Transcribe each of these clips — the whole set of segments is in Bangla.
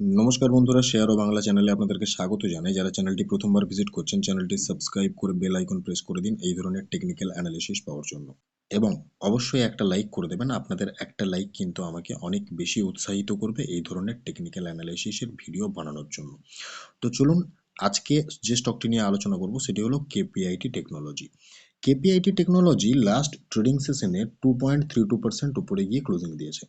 নমস্কার বন্ধুরা, শেয়ার ও বাংলা চ্যানেলে আপনাদেরকে স্বাগত জানাই। যারা চ্যানেলটি প্রথমবার ভিজিট করছেন, চ্যানেলটি সাবস্ক্রাইব করে বেল আইকন প্রেস করে দিন এই ধরনের টেকনিক্যাল অ্যানালিসিস পাওয়ার জন্য। এবং অবশ্যই একটা লাইক করে দেবেন, আপনাদের একটা লাইক কিন্তু আমাকে অনেক বেশি উৎসাহিত করবে এই ধরনের টেকনিক্যাল অ্যানালিসিসের ভিডিও বানানোর জন্য। তো চলুন, আজকে যে স্টকটি নিয়ে আলোচনা করব সেটি হলো KPIT technology KPIT technology last trading সেশনে two point three two percent উপরে গিয়ে ক্লোজিং দিয়েছে।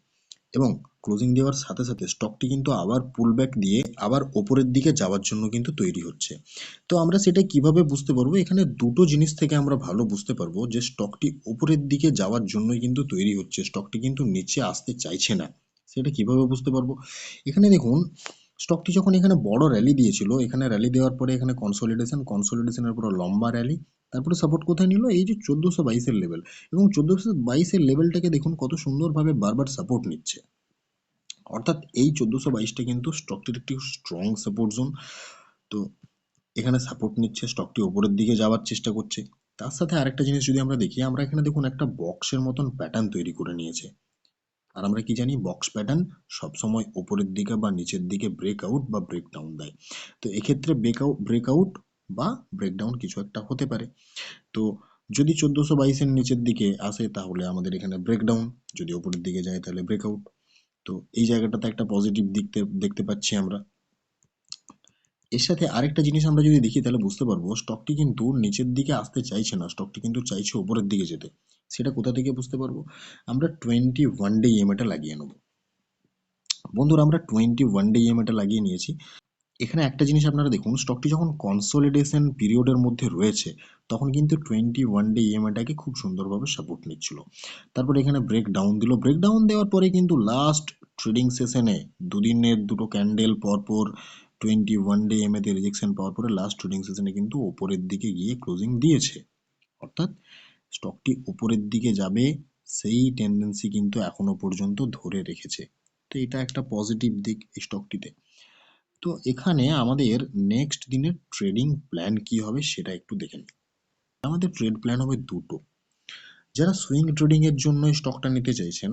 এবং ক্লোজিং দেওয়ার সাথে সাথে স্টকটি কিন্তু আবার পুলব্যাক দিয়ে আবার ওপরের দিকে যাওয়ার জন্য কিন্তু তৈরি হচ্ছে। তো আমরা সেটা কীভাবে বুঝতে পারব? এখানে দুটো জিনিস থেকে আমরা ভালো বুঝতে পারব যে স্টকটি ওপরের দিকে যাওয়ার জন্যই কিন্তু তৈরি হচ্ছে। স্টকটি কিন্তু নিচে আসতে চাইছে না। সেটা কীভাবে বুঝতে পারব? এখানে দেখুন স্টকটি যখন এখানে বড় র্যালি দিয়েছিল, এখানে র্যালি দেওয়ার পরে এখানে কনসোলিডেশন কনসোলিডেশনের পরে লম্বা র্যালি তারপরে সাপোর্ট কোথায় নিল? এই যে চোদ্দোশো বাইশের লেভেল এবং চোদ্দোশো বাইশের লেভেলটাকে দেখুন কত সুন্দরভাবে বারবার সাপোর্ট নিচ্ছে। অর্থাৎ এই চোদ্দোশো বাইশটা কিন্তু স্টকটির একটি স্ট্রং সাপোর্ট জোন তো এখানে সাপোর্ট নিচ্ছে স্টকটি ওপরের দিকে যাওয়ার চেষ্টা করছে। তার সাথে আরেকটা জিনিস যদি আমরা দেখি, আমরা এখানে দেখুন একটা বক্সের মতন প্যাটার্ন তৈরি করে নিয়েছে। আর আমরা কি জানি বক্স প্যাটার্ন সবসময় ওপরের দিকে বা নিচের দিকে ব্রেক আউট বা ব্রেকডাউন দেয়। তো এক্ষেত্রে ব্রেক আউট ব্রেক আউট বা ব্রেকডাউন কিছু একটা হতে পারে। তো যদি চোদ্দোশো বাইশের নিচের দিকে আসে তাহলে আমাদের এখানে ব্রেকডাউন যদি ওপরের দিকে যায় তাহলে ব্রেকআউট তো এই জায়গাটাতে একটা পজিটিভ দিকতে, দেখতে পাচ্ছি আমরা। এর সাথে আরেকটা জিনিস আমরা যদি দেখি তাহলে বুঝতে পারব স্টকটি কিন্তু নিচের দিকে আসতে চাইছে না স্টকটি কিন্তু চাইছে ওপরের দিকে যেতে। সেটা কোথা থেকে বুঝতে পারব? আমরা টোয়েন্টি ওয়ান ডে ইএমএটা লাগিয়ে নেব। বন্ধুরা, আমরা টোয়েন্টি ওয়ান ডে ইএমএটা লাগিয়ে নিয়েছি। এখানে একটা জিনিস আপনারা দেখুন স্টকটি যখন কনসোলিডেশন পিরিয়ডের মধ্যে রয়েছে, তখন কিন্তু টোয়েন্টি ওয়ান ডে ইএমআইটাকে খুব সুন্দরভাবে সাপোর্ট নিচ্ছিল। তারপর এখানে ব্রেক ডাউন দিল। ব্রেক ডাউন দেওয়ার পরে কিন্তু লাস্ট ট্রেডিং সেশনে দুদিনের দুটো ক্যান্ডেল পরপর টোয়েন্টি ওয়ান ডে এমএতে রিজেকশন পাওয়ার পরে লাস্ট ট্রেডিং সেশনে কিন্তু ওপরের দিকে গিয়ে ক্লোজিং দিয়েছে। অর্থাৎ স্টকটি ওপরের দিকে যাবে, সেই টেন্ডেন্সি কিন্তু এখনও পর্যন্ত ধরে রেখেছে। তো এটা একটা পজিটিভ দিক এই স্টকটিতে তো এখানে আমাদের নেক্সট দিনের ট্রেডিং প্ল্যান কি হবে সেটা একটু দেখে নিই। আমাদের ট্রেড প্ল্যান হবে দুটো। যারা সুইং ট্রেডিং এর জন্য স্টকটা নিতে চাইছেন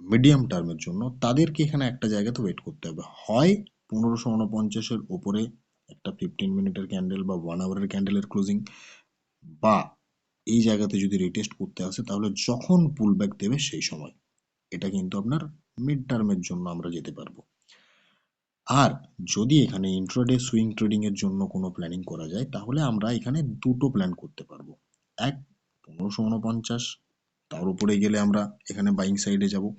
মিডিয়াম টার্মের জন্য, তাদেরকে এখানে একটা জায়গাতে ওয়েট করতে হবে। হয় পনেরোশো উনপঞ্চাশের ওপরে একটা ফিফটিন মিনিটের ক্যান্ডেল বা ওয়ান আওয়ারের ক্যান্ডেলের ক্লোজিং বা এই জায়গাতে যদি রিটেস্ট করতে আসে, তাহলে যখন পুল ব্যাক দেবে সেই সময়। এটা কিন্তু আপনার মিড টার্মের জন্য আমরা যেতে পারব। আর যদি এখানে ইন্ট্রাডে সুইং ট্রেডিং এর জন্য কোনো প্ল্যানিং করা যায়, তাহলে আমরা এখানে দুটো প্ল্যান করতে পারব। এক, পনেরোশো উনপঞ্চাশ, তার উপরে গেলে আমরা এখানে বাইং সাইডে যাব।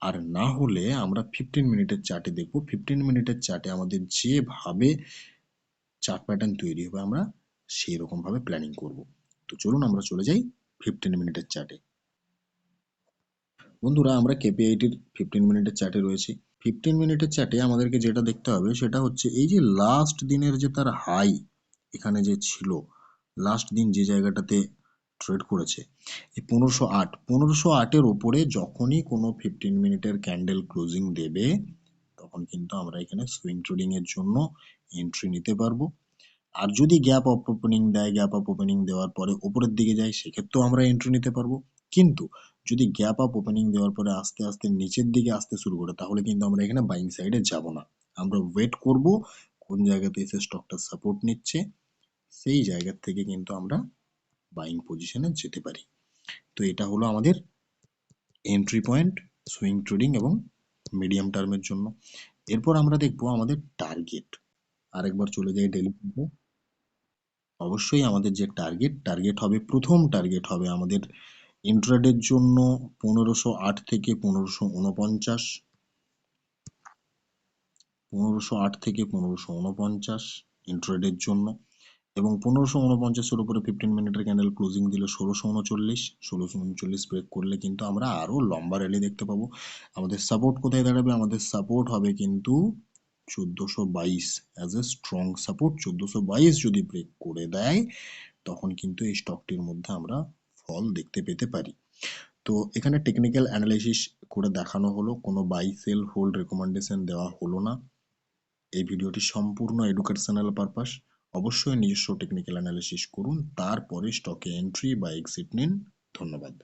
আর না হলে আমরা ফিফটিন মিনিটের চার্টে দেখব। ফিফটিন মিনিটের চার্টে আমাদের যেভাবে চার্ট প্যাটার্ন তৈরি হবে, আমরা সেই রকমভাবে প্ল্যানিং করব। তো চলুন আমরা চলে যাই ফিফটিন মিনিটের চার্টে বন্ধুরা, আমরা কেপিআইটির ফিফটিন মিনিটের চার্টে রয়েছি। ফিফটিন মিনিটের চ্যাটে আমাদেরকে যেটা দেখতে হবে সেটা হচ্ছে এই যে লাস্ট দিনের যে তার হাই এখানে যে ছিল লাস্ট দিন যে জায়গাটাতে ট্রেড করেছে, এই পনেরোশো আট। পনেরোশো আটের ওপরে যখনই কোনো ফিফটিন মিনিটের ক্যান্ডেল ক্লোজিং দেবে, তখন কিন্তু আমরা এখানে সুইং ট্রেডিং এর জন্য এন্ট্রি নিতে পারব। আর যদি গ্যাপ অফ ওপেনিং দেয় গ্যাপ অফ ওপেনিং দেওয়ার পরে ওপরের দিকে যায়, সেক্ষেত্রেও আমরা এন্ট্রি নিতে পারব। কিন্তু যদি গ্যাপ আপ ওপেনিং দেওয়ার পরে আস্তে আস্তে নিচের দিকে আসতে শুরু করে, তাহলে কিন্তু আমরা এখানে বাইং সাইডে যাব না। আমরা ওয়েট করব কোন জায়গাতে এসে স্টকটা সাপোর্ট নিচ্ছে, সেই জায়গা থেকে কিন্তু আমরা বাইং পজিশনে যেতে পারি। তো এটা হলো আমাদের এন্ট্রি পয়েন্ট সুইং ট্রেডিং এবং মিডিয়াম টার্মের জন্য। এরপর আমরা দেখব আমাদের টার্গেট আরেকবার চলে যাই ডেলি অবশ্যই আমাদের যে টার্গেট টার্গেট হবে, প্রথম টার্গেট হবে আমাদের ইন্ট্রাডের জন্য পনেরোশো আট থেকে পনেরোশো উনপঞ্চাশ। পনেরোশো আট থেকে পনেরোশো উনপঞ্চাশ ইন্ট্রাডের জন্য। এবং পনেরোশো উনপঞ্চাশের উপরে ফিফটিন মিনিটের ক্যান্ডেল ক্লোজিং দিলে ষোলোশো উনচল্লিশ। ষোলোশো উনচল্লিশ ব্রেক করলে কিন্তু আমরা আরও লম্বা র্যালি দেখতে পাবো। আমাদের সাপোর্ট কোথায় দাঁড়াবে? আমাদের সাপোর্ট হবে কিন্তু চোদ্দোশো বাইশ অ্যাজ এ স্ট্রং সাপোর্ট চোদ্দোশো বাইশ যদি ব্রেক করে দেয়, তখন কিন্তু এই স্টকটির মধ্যে আমরা ফল দেখতে পেতে পারি। তো এখানে টেকনিক্যাল অ্যানালাইসিস করে দেখানো হলো, কোনো বাই সেল হোল্ড রেকমেন্ডেশন দেওয়া হলো না। এই ভিডিওটি সম্পূর্ণ এডুকেশনাল পারপাস অবশ্যই নিজস্ব টেকনিক্যাল অ্যানালিসিস করুন, তারপরে স্টকে এন্ট্রি বা এক্সিট নিন। ধন্যবাদ।